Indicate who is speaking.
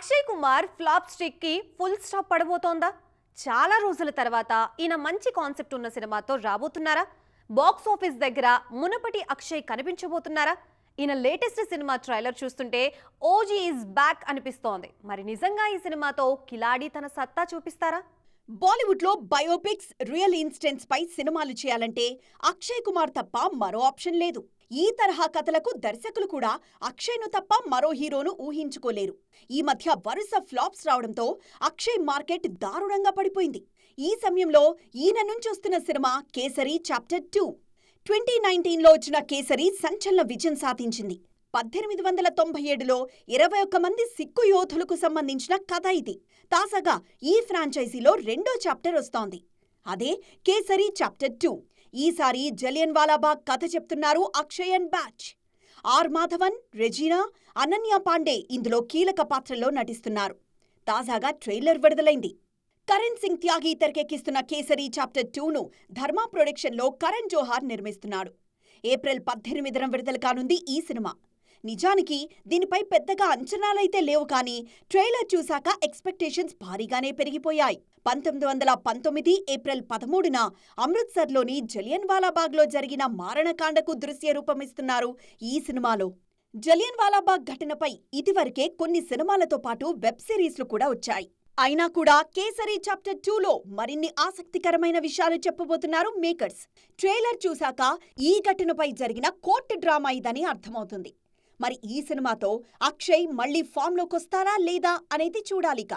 Speaker 1: Akshay Kumar flop స్టిక్కి full stop పడబోతోందా? చాలా రోజుల తర్వాత ఈయన మంచి కాన్సెప్ట్ ఉన్న సినిమాతో రాబోతున్నారా? బాక్స్ ఆఫీస్ దగ్గర మునపటి అక్షయ్ కనిపించబోతున్నారా? ఈయన లేటెస్ట్ సినిమా ట్రైలర్ చూస్తుంటే ఓజీ ఈజ్ బ్యాక్ అనిపిస్తోంది. మరి నిజంగా ఈ సినిమాతో కిలాడి తన సత్తా చూపిస్తారా?
Speaker 2: బాలీవుడ్లో బయోపిక్స్ రియల్ ఇన్స్టెన్స్ పై సినిమాలు చేయాలంటే అక్షయ్ కుమార్ తప్ప మరో ఆప్షన్ లేదు. ఈ తరహా కథలకు దర్శకులు కూడా అక్షయ్ను తప్ప మరో హీరోను ఊహించుకోలేరు. ఈ మధ్య వరుస ఫ్లాప్స్ రావడంతో అక్షయ్ మార్కెట్ దారుణంగా పడిపోయింది. ఈ సమయంలో ఈయన నుంచి వస్తున్న cinema Kesari chapter two. Twenty నైన్టీన్లో వచ్చిన కేసరి సంచలన విజయం సాధించింది. పద్దెనిమిది వందల తొంభై ఏడులో ఇరవై ఒక్క మంది సిక్కు యోధులకు సంబంధించిన కథ ఇది. తాజాగా ఈ ఫ్రాంచైజీలో రెండో చాప్టర్ వస్తోంది. అదే కేసరి చాప్టర్ టూ. ఈసారి జలియన్ వాలాబాగ్ కథ చెప్తున్నారు Akshay and batch. R Madhavan Regina Ananya Panday ఇందులో కీలక పాత్రల్లో నటిస్తున్నారు. తాజాగా ట్రైలర్ విడుదలైంది. కరణ్ సింగ్ త్యాగి తెరకెక్కిస్తున్న కేసరి చాప్టర్ టూను ధర్మా ప్రొడక్షన్లో కరణ్ జోహార్ నిర్మిస్తున్నాడు. ఏప్రిల్ పద్దెనిమిదిన విడుదల కానుంది ఈ సినిమా. నిజానికి దీనిపై పెద్దగా అంచనాలైతే లేవు కానీ ట్రైలర్ చూశాక ఎక్స్పెక్టేషన్స్ భారీగానే పెరిగిపోయాయి. పంతొమ్మిది వందల పంతొమ్మిది ఏప్రిల్ పదమూడున అమృత్సర్లోని జలియన్ వాలాబాగ్లో జరిగిన మారణకాండకు దృశ్య రూపమిస్తున్నారు ఈ సినిమాలో. జలియన్ వాలాబాగ్ ఘటనపై ఇదివరకే కొన్ని సినిమాలతో పాటు వెబ్ సిరీస్లు కూడా వచ్చాయి. అయినా కూడా కేసరి చాప్టర్ టూలో మరిన్ని ఆసక్తికరమైన విషయాలు చెప్పబోతున్నారు మేకర్స్. ట్రైలర్ చూశాక ఈ ఘటనపై జరిగిన కోర్టు డ్రామా ఇదని అర్థమవుతుంది. మరి ఈ సినిమాతో అక్షయ్ మళ్ళీ ఫామ్లోకొస్తారా లేదా అనేది చూడాలిక.